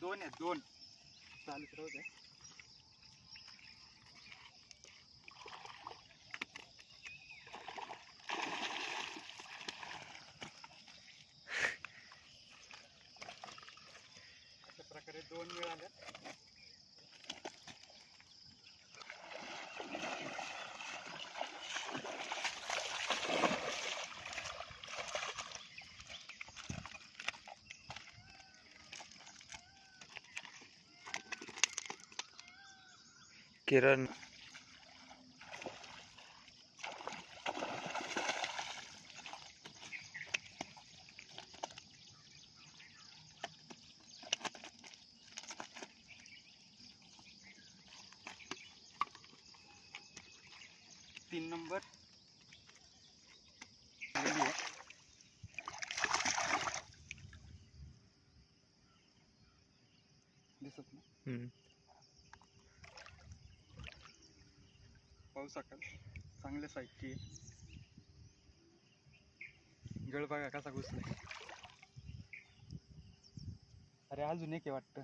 दोन आहेत दोन. चालूच राहू द्या अशा प्रकारे दोन मिळाल्या किरण तीन नंबर आलेली आहे. दिसत ना हम्म. पाहू शकाल. चांगल्या साईजची आहे. गळ बघा कसा घुसला अरे अजून एक आहे वाटतं.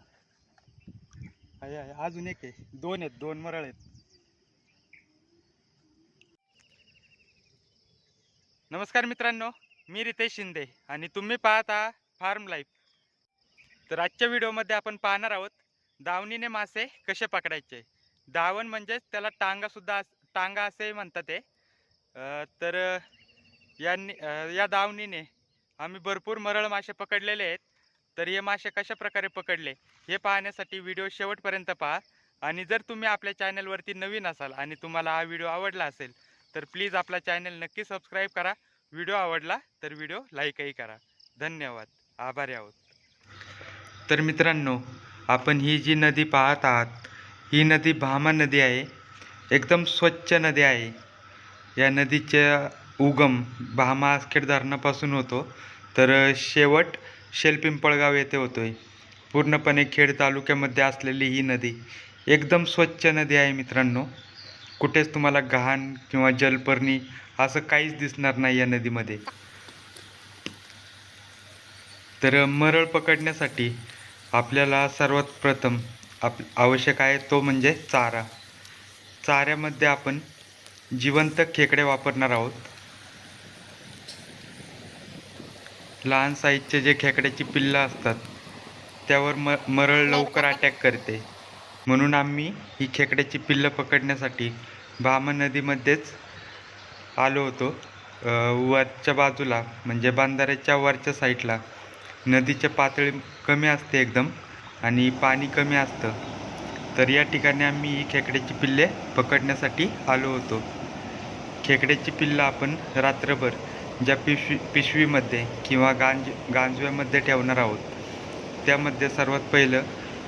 आहे अरे अजून एक आहे. दोन आहेत दोन मरळ आहेत. नमस्कार मित्रांनो मी रितेश शिंदे आणि तुम्ही पाहता फार्म लाईफ. तर आजच्या व्हिडिओमध्ये आपण पाहणार आहोत दावणीने मासे कसे पकडायचे? दावण म्हणजेच त्याला टांगा सुद्धा अस- टांगा असे म्हणतात ते तर यांनी या दावणीने आम्ही भरपूर मरळ मासे पकडलेले आहेत. तर हे मासे कशा प्रकारे पकडले हे पाहण्यासाठी व्हिडिओ शेवटपर्यंत पहा. आणि जर तुम्ही आपल्या चॅनलवरती नवीन असाल आणि तुम्हाला हा व्हिडिओ आवडला असेल तर प्लीज आपला चॅनल नक्की सबस्क्राईब करा. व्हिडिओ आवडला तर व्हिडिओ लाईकही करा. धन्यवाद. आभारी आहोत. तर मित्रांनो आपण ही जी नदी पाहत आहात ही नदी भामा नदी आहे. एकदम स्वच्छ नदी आहे. या नदीच्या उगम भामाआसखेड धरणापासून होतो. तर शेवट शेलपिंपळगाव येथे होतो आहे पूर्णपणे खेड तालुक्यामध्ये असलेली ही नदी एकदम स्वच्छ नदी आहे मित्रांनो. कुठेच तुम्हाला घाण किंवा जलपर्णी असं काहीच दिसणार नाही या नदीमध्ये. तर मरळ पकडण्यासाठी आपल्याला सर्वात प्रथम आप आवश्यक आहे तो म्हणजे चारा. चाऱ्यामध्ये आपण जिवंत खेकडे वापरणार आहोत. लहान साईजचे जे खेकड्याची पिल्लं असतात त्यावर म मरळ लवकर अटॅक करते. म्हणून आम्ही ही खेकड्याची पिल्लं पकडण्यासाठी भामा नदीमध्येच आलो होतो. वरच्या बाजूला म्हणजे बांधाऱ्याच्या वरच्या साईडला नदीच्या पातळी कमी असते एकदम आणि पाणी कमी असतं. तर या ठिकाणी आम्ही ही खेकड्याची पिल्ले पकडण्यासाठी आलो होतो. खेकड्याची पिल्लं आपण रात्रभर ज्या पिशवी पिशवीमध्ये किंवा गांज गांजव्यामध्ये ठेवणार आहोत त्यामध्ये सर्वात पहिलं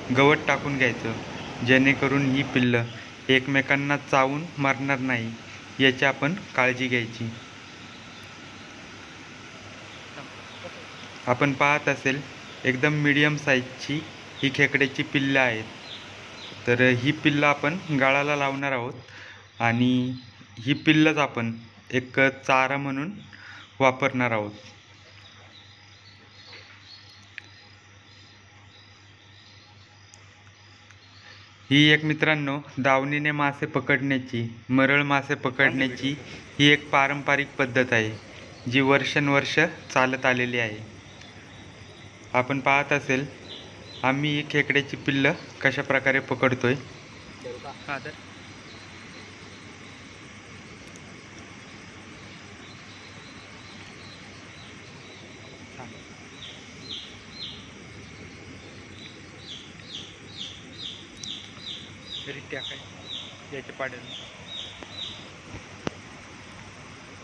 गवत टाकून घ्यायचं जेणेकरून ही पिल्लं एकमेकांना चावून मरणार नाही याची आपण काळजी घ्यायची. आपण पाहत असेल एकदम मीडियम साईजची ही खेकड्याची पिल्लं आहेत. तर ही पिल्लं आपण गाळाला लावणार आहोत. आणि ही पिल्लंच आपण एक चारा म्हणून वापरणार आहोत. ही एक मित्रांनो दावणीने मासे पकडण्याची मरळ मासे पकडण्याची ही एक पारंपरिक पद्धत आहे जी वर्षानुवर्ष चालत आलेली आहे. आपण पाहत असेल आम्ही ही खेकड्याची पिल्लं कशा प्रकारे पकडतोय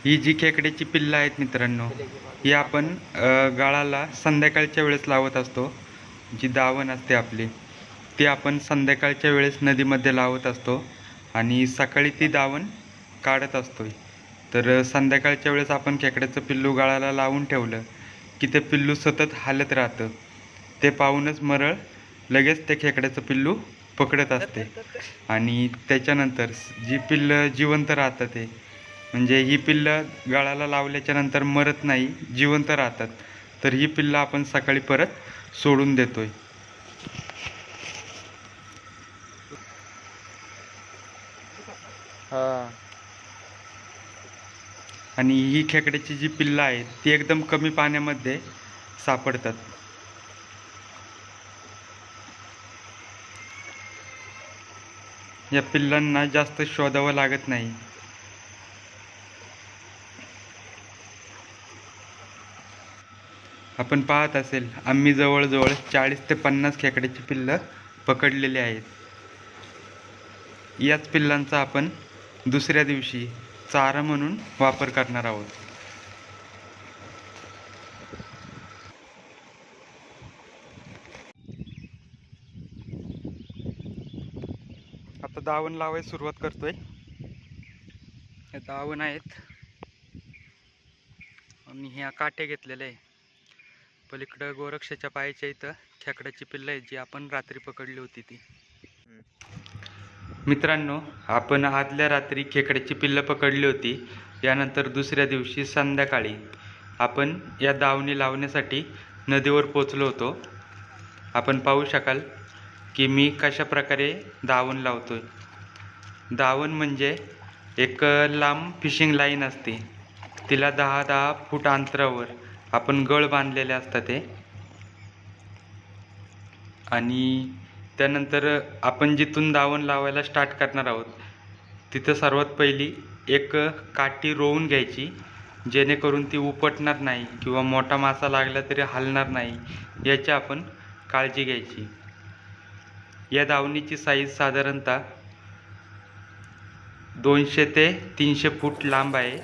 ही. जी खेकड्याची पिल्लं आहेत मित्रांनो ही आपण गाळाला संध्याकाळच्या वेळेस लावत असतो. जी दावण असते आपली ती आपण संध्याकाळच्या वेळेस नदीमध्ये लावत असतो आणि सकाळी ती दावण काढत असतो तर संध्याकाळच्या वेळेस आपण खेकड्याचं पिल्लू गाळाला लावून ठेवलं की ते पिल्लू सतत हालत राहतं. ते पाहूनच मरळ लगेच ते खेकड्याचं पिल्लू पकडत असते. आणि त्याच्यानंतर जी पिल्लं जिवंत राहतात ते म्हणजे ही पिल्लं गाळाला लावल्याच्या नंतर मरत नाही जिवंत राहतात. तर ही पिल्लं आपण सकाळी परत सोडून देतोय. हा. आणि ही खेकड्याची जी पिल्लं आहेत ती एकदम कमी पाण्यामध्ये सापडतात. या पिल्लांना जास्त शोधावं लागत नाही. आपण पाहत असेल आम्ही जवळजवळ चाळीस ते पन्नास खेकड्याची पिल्लं पकडलेली आहेत. याच पिल्लांचा आपण दुसऱ्या दिवशी चारा म्हणून वापर करणार आहोत. आता दावण लावायला सुरुवात करतोय. हे दावण आहेत. आणि ह्या काटे घेतलेले आहे. पलीकडं गोरक्षाच्या पायाच्या इथं खेकड्याची पिल्लं आहे जी आपण रात्री पकडली होती ती. मित्रांनो आपण आदल्या रात्री खेकड्याची पिल्लं पकडली होती. यानंतर दुसऱ्या दिवशी संध्याकाळी आपण या दावणी लावण्यासाठी नदीवर पोचलो होतो. आपण पाहू शकाल की मी कशा प्रकारे दावण आहे दावण म्हणजे एक लांब फिशिंग लाईन असते. तिला दहा दहा फूट अंतरावर आपण गळ बांधलेले असतात ते. आणि त्यानंतर आपण जिथून दावण लावायला स्टार्ट करणार आहोत तिथं सर्वात पहिली एक काठी रोवून घ्यायची जेणेकरून ती उपटणार नाही किंवा मोठा मासा लागला तरी हलणार नाही याची आपण काळजी घ्यायची. या दावणीची साईज साधारणतः दोनशे ते तीनशे फूट लांब आहे.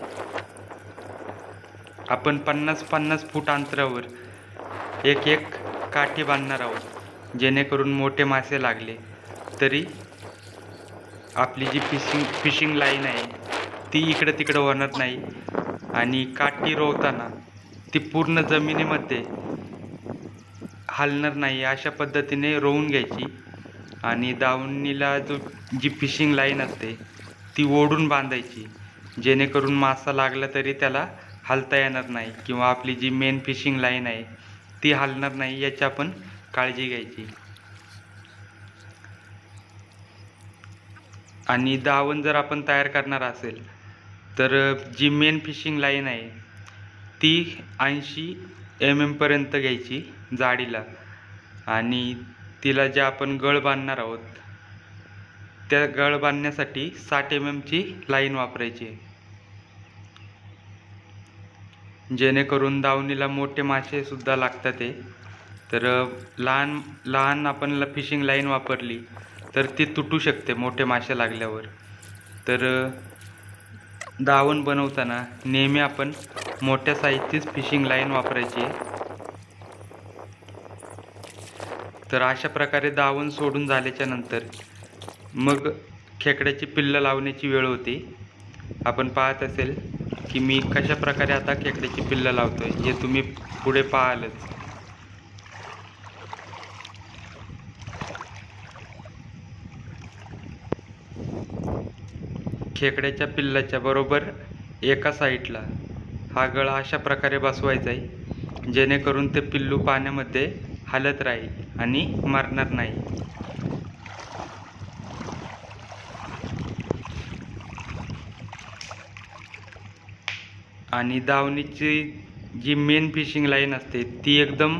आपण पन्नास पन्नास फूट अंतरावर एक एक काठी बांधणार आहोत. जेणेकरून मोठे मासे लागले तरी आपली जी फिशिंग फिशिंग लाईन आहे ती इकडं तिकडं होणार नाही. आणि काठी रोवताना ती पूर्ण जमिनीमध्ये हलणार नाही अशा पद्धतीने रोवून घ्यायची. आणि दावणीला जो जी फिशिंग लाईन असते ती ओढून बांधायची. जेणेकरून मासा लागला तरी त्याला हलता येणार नाही किंवा आपली जी मेन फिशिंग लाईन आहे ती हलणार नाही याची आपण काळजी घ्यायची. आणि दावण जर आपण तयार करणार असेल तर जी मेन फिशिंग लाईन आहे ती ऐंशी एम एमपर्यंत घ्यायची जाडीला. आणि तिला जे आपण गळ बांधणार आहोत त्या गळ बांधण्यासाठी साठ एम एमची लाईन वापरायची आहे. जेणेकरून दावणीला मोठे मासेसुद्धा लागतात ते तर लहान लहान आपण फिशिंग लाईन वापरली तर ती तुटू शकते मोठे मासे लागल्यावर. तर दावण बनवताना नेहमी आपण मोठ्या साईजचीच फिशिंग लाईन वापरायची आहे. तर अशा प्रकारे दावण सोडून झाल्याच्यानंतर मग खेकड्याची पिल्लं लावण्याची वेळ होती. आपण पाहत असेल की मी कशा प्रकारे आता खेकड्याची पिल्लं लावतोय हे तुम्ही पुढे पाहालच. खेकड्याच्या पिल्लाच्या बरोबर एका साईडला हा गळा अशा प्रकारे बसवायचा आहे जेणेकरून ते पिल्लू पाण्यामध्ये हालत राहील आणि मरणार नाही. आणि दावणीची जी मेन फिशिंग लाईन असते ती एकदम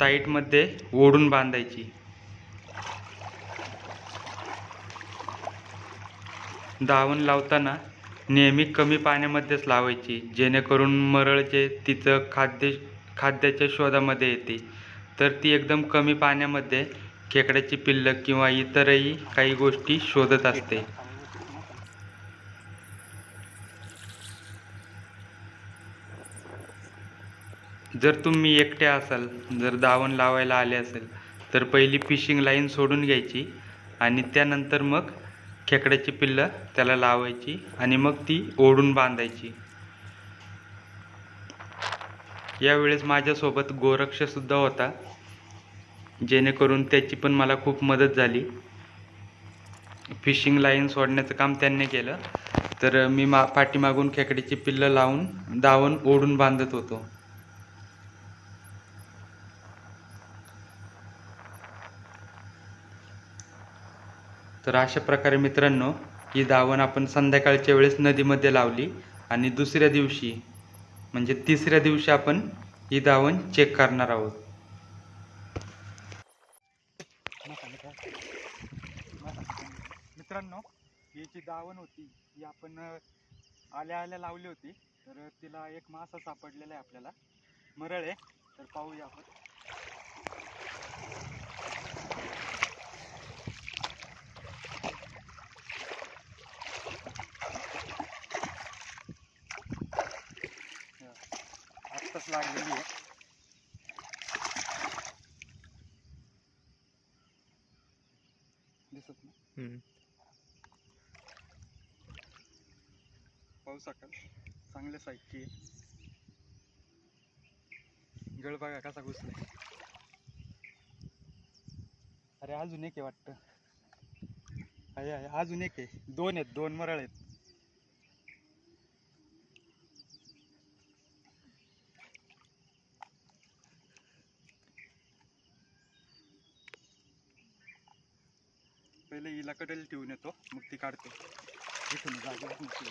टाईटमध्ये ओढून बांधायची. दावण लावताना नेहमी कमी पाण्यामध्येच लावायची जेणेकरून मरळ जे तिचं खाद्य खाद्याच्या शोधामध्ये येते. तर ती एकदम कमी पाण्यामध्ये खेकड्याची पिल्लं किंवा इतरही काही गोष्टी शोधत असते. जर तुम्ही एकटे असाल जर दावण लावायला आले असेल तर पहिली फिशिंग लाईन सोडून घ्यायची आणि त्यानंतर मग खेकड्याची पिल्लं त्याला लावायची आणि मग ती ओढून बांधायची. यावेळेस माझ्यासोबत गोरक्षसुद्धा होता जेणेकरून त्याची पण मला खूप मदत झाली. फिशिंग लाईन सोडण्याचं काम त्यांनी केलं तर मी मा पाठीमागून खेकड्याची पिल्लं लावून दावण ओढून बांधत होतो. तर अशा प्रकारे मित्रांनो ही दावण आपण संध्याकाळच्या वेळेस नदीमध्ये लावली आणि दुसऱ्या दिवशी म्हणजे तिसऱ्या दिवशी आपण ही दावण चेक करणार आहोत. मित्रांनो ही जी दावण होती ही आपण आल्या आल्या लावली होती. तर तिला एक मासा सापडलेला आहे आपल्याला. मरळ आहे. तर पाहूया आपण. लागलेली आहे. दिसत नाही. पाहू शकाल चांगल्या साईजची आहे. गळ बघा कसा घुसला अरे अजून एक आहे वाटतं. आहे अजून एक आहे. दोन आहेत दोन मरळ आहेत पहिले हिला कडेल ठेवून येतो. मग ती काढतो. इथून जागेवर नसते.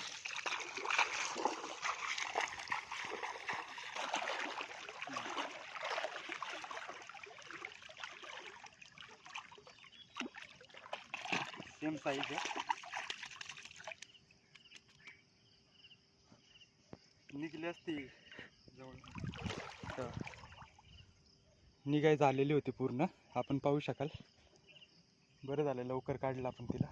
सेम साईज आहे. निघली असती जवळ. निघाय झालेली होती पूर्ण. आपण पाहू शकाल. बरं झालं लवकर काढलं आपण तिला.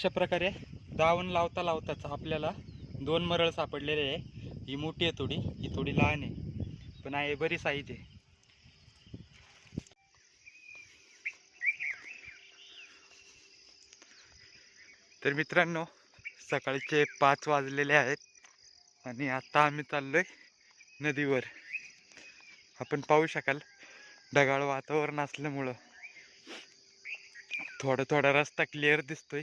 अशा प्रकारे दावण लावता लावताच आपल्याला दोन मरळ सापडलेले आहे. ही मोठी आहे थोडी ही थोडी लहान आहे. पण आहे बरी साईज आहे. तर मित्रांनो सकाळचे पाच वाजलेले आहेत आणि आता आम्ही चाललोय नदीवर. आपण पाहू शकाल ढगाळ वातावरण असल्यामुळं थोडा थोडा रस्ता क्लिअर दिसतोय.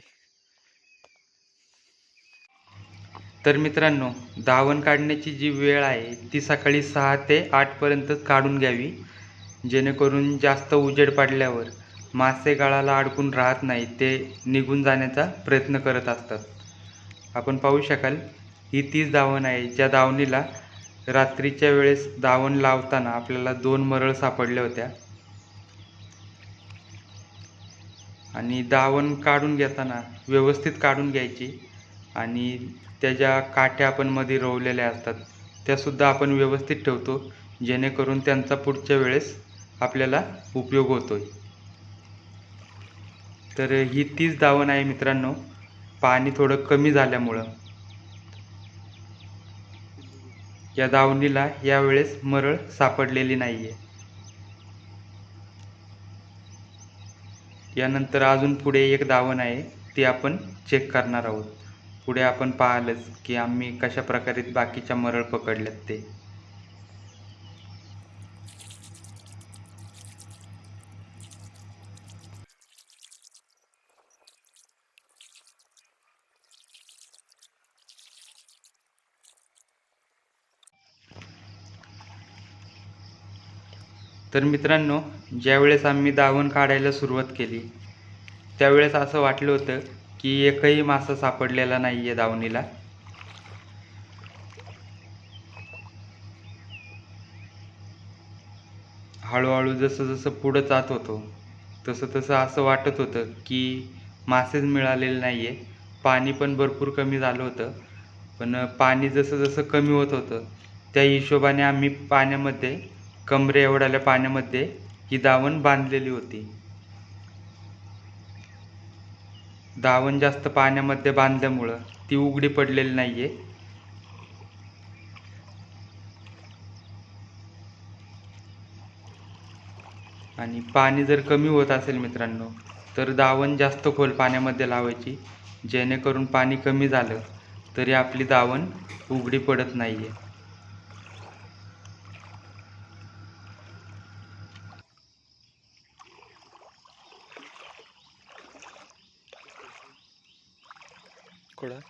तर मित्रांनो धावण काढण्याची जी वेळ आहे ती सकाळी सहा ते आठपर्यंतच काढून घ्यावी. जेणेकरून जास्त उजेड पडल्यावर मासे गळाला अडकून राहत नाही ते निघून जाण्याचा प्रयत्न करत असतात. आपण पाहू शकाल ही तीच दावण आहे ज्या दावणीला रात्रीच्या वेळेस धावण लावताना आपल्याला दोन मरळ सापडल्या होत्या. आणि दावण काढून घेताना व्यवस्थित काढून घ्यायची आणि त्याच्या काठ्या आपण मध्ये रोवलेल्या असतात त्यासुद्धा आपण व्यवस्थित ठेवतो जेणेकरून त्यांचा पुढच्या वेळेस आपल्याला उपयोग होतोय. तर ही तीच दावण आहे मित्रांनो. पाणी थोडं कमी झाल्यामुळं. या दावणीला यावेळेस मरळ सापडलेली नाही आहे यानंतर अजून पुढे एक दावण आहे ती आपण चेक करणार आहोत. पुढे आपण पाहालच की आम्ही कशा प्रकारे बाकीच्या मरळ पकडल्यात ते. तर मित्रांनो ज्यावेळेस आम्ही दावण काढायला सुरुवात केली त्यावेळेस असं वाटलं होतं की एकही मासा सापडलेला नाही आहे दावणीला. हळूहळू जसं जसं पुढं जात होतो तसं तसं असं वाटत होतं की मासेच मिळालेले नाही आहे पाणी पण भरपूर कमी झालं होतं. पण पाणी जसं जसं कमी होत होतं त्या हिशोबाने आम्ही पाण्यामध्ये कमरे एवढ्याल्या पाण्यामध्ये ही दावण बांधलेली होती. दावण जास्त पाण्यामध्ये बांधल्यामुळं ती उघडी पडलेली नाही आहे आणि पाणी जर कमी होत असेल मित्रांनो तर दावण जास्त खोल पाण्यामध्ये लावायची जेणेकरून पाणी कमी झालं तरी आपली दावण उघडी पडत नाही आहे कुठं?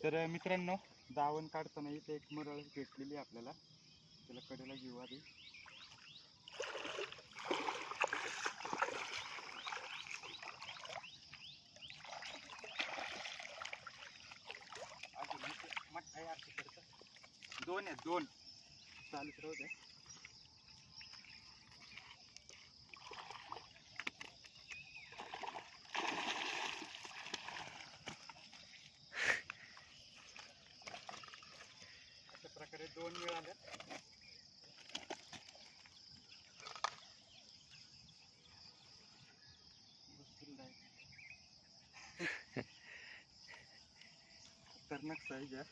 तर मित्रांनो दावण काढताना इथे एक मरळ भेटलेली आहे आपल्याला. त्याला कडेला घेऊ आधी. अजून आहे दोन आहेत दोन. चालूच राहू दे दोन मिळाल्या. खतरनाक साईज आहे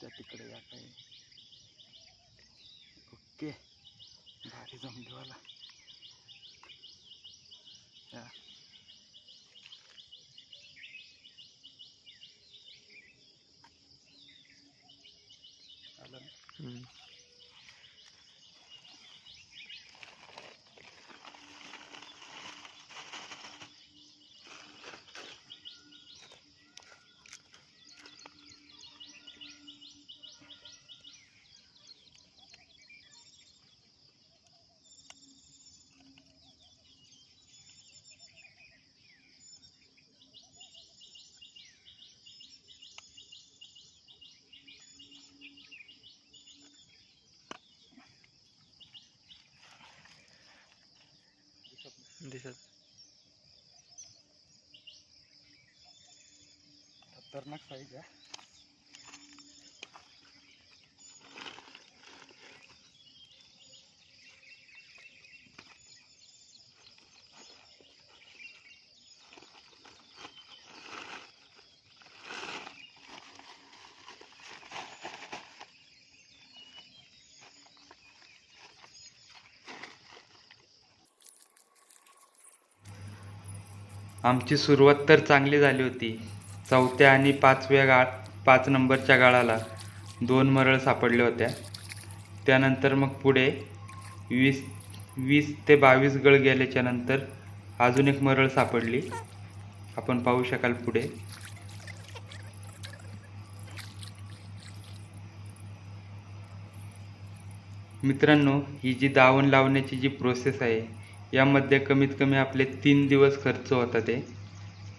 त्या तिकडे या काही ओके भारी जमली मला या. आलं दिसत. खतरनाक साईज आहे. आमची सुरुवात तर चांगली झाली होती. चौथ्या आणि पाचव्या गाळ पाच नंबरच्या गाळाला दोन मरळ सापडल्या होत्या. त्यानंतर मग पुढे वीस वीस ते बावीस गळ गेल्याच्यानंतर अजून एक मरळ सापडली. आपण पाहू शकाल पुढे. मित्रांनो ही जी दावण लावण्याची जी प्रोसेस आहे यामध्ये कमीत कमी आपले तीन दिवस खर्च होता ते.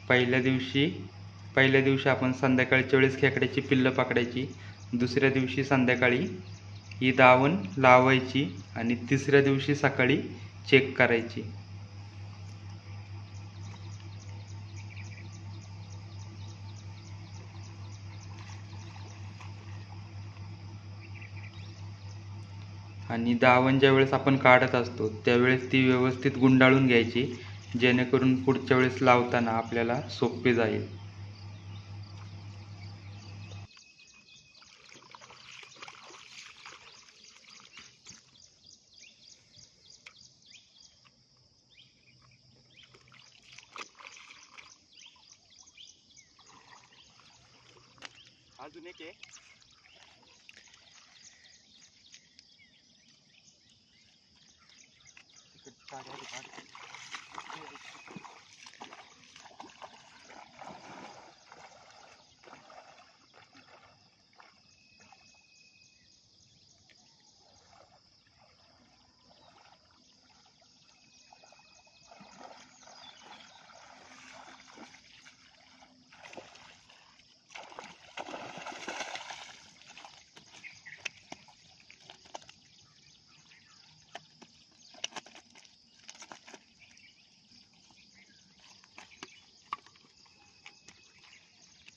पहिल्या दिवशी पहिल्या दिवशी आपण संध्याकाळच्या वेळेस खेकड्याची पिल्लं पकडायची. दुसऱ्या दिवशी संध्याकाळी ही दावण लावायची आणि तिसऱ्या दिवशी सकाळी चेक करायची. आणि दावण ज्या वेळेस आपण काढत असतो त्यावेळेस ती व्यवस्थित गुंडाळून घ्यायची जेणेकरून पुढच्या वेळेस लावताना आपल्याला सोपे जाईल अजून एक आहे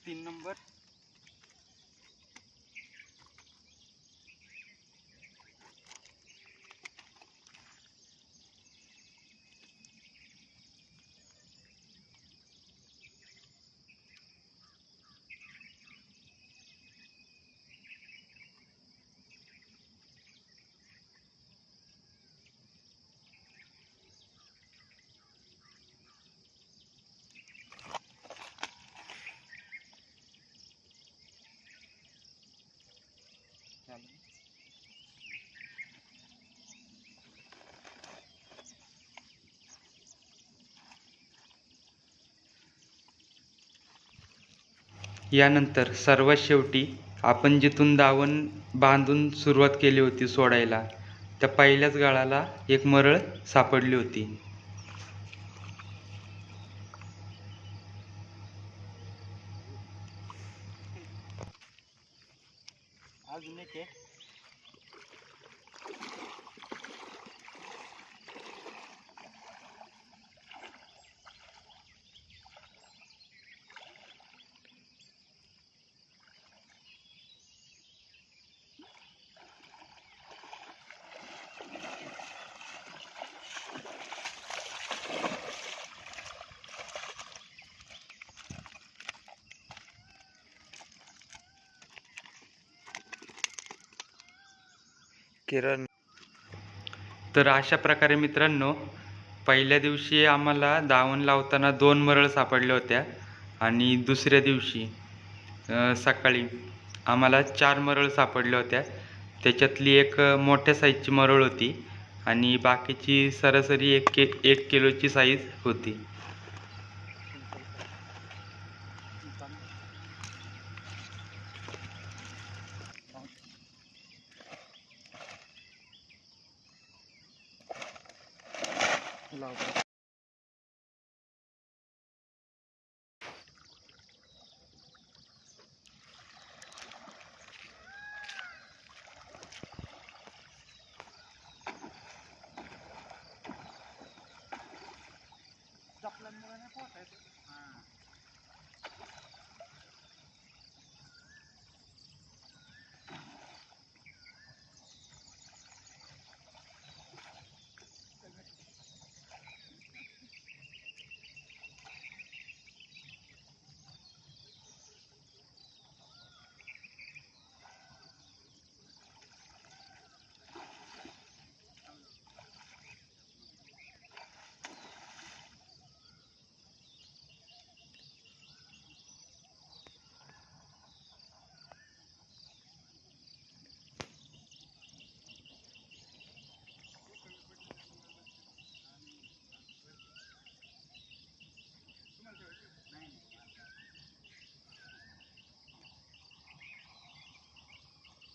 तीन नंबर यानंतर सर्वात शेवटी आपण जिथून दावण बांधून सुरुवात केली होती सोडायला त्या पहिल्याच गाळाला एक मरळ सापडली होती अजून एक आहे किरण. तर अशा प्रकारे मित्रांनो पहिल्या दिवशी आम्हाला दावण लावताना दोन मरळ सापडल्या होत्या आणि दुसऱ्या दिवशी सकाळी आम्हाला चार मरळ सापडल्या होत्या. त्याच्यातली एक मोठ्या साईजची मरळ होती आणि बाकीची सरासरी एक के एक किलोची साईज होती.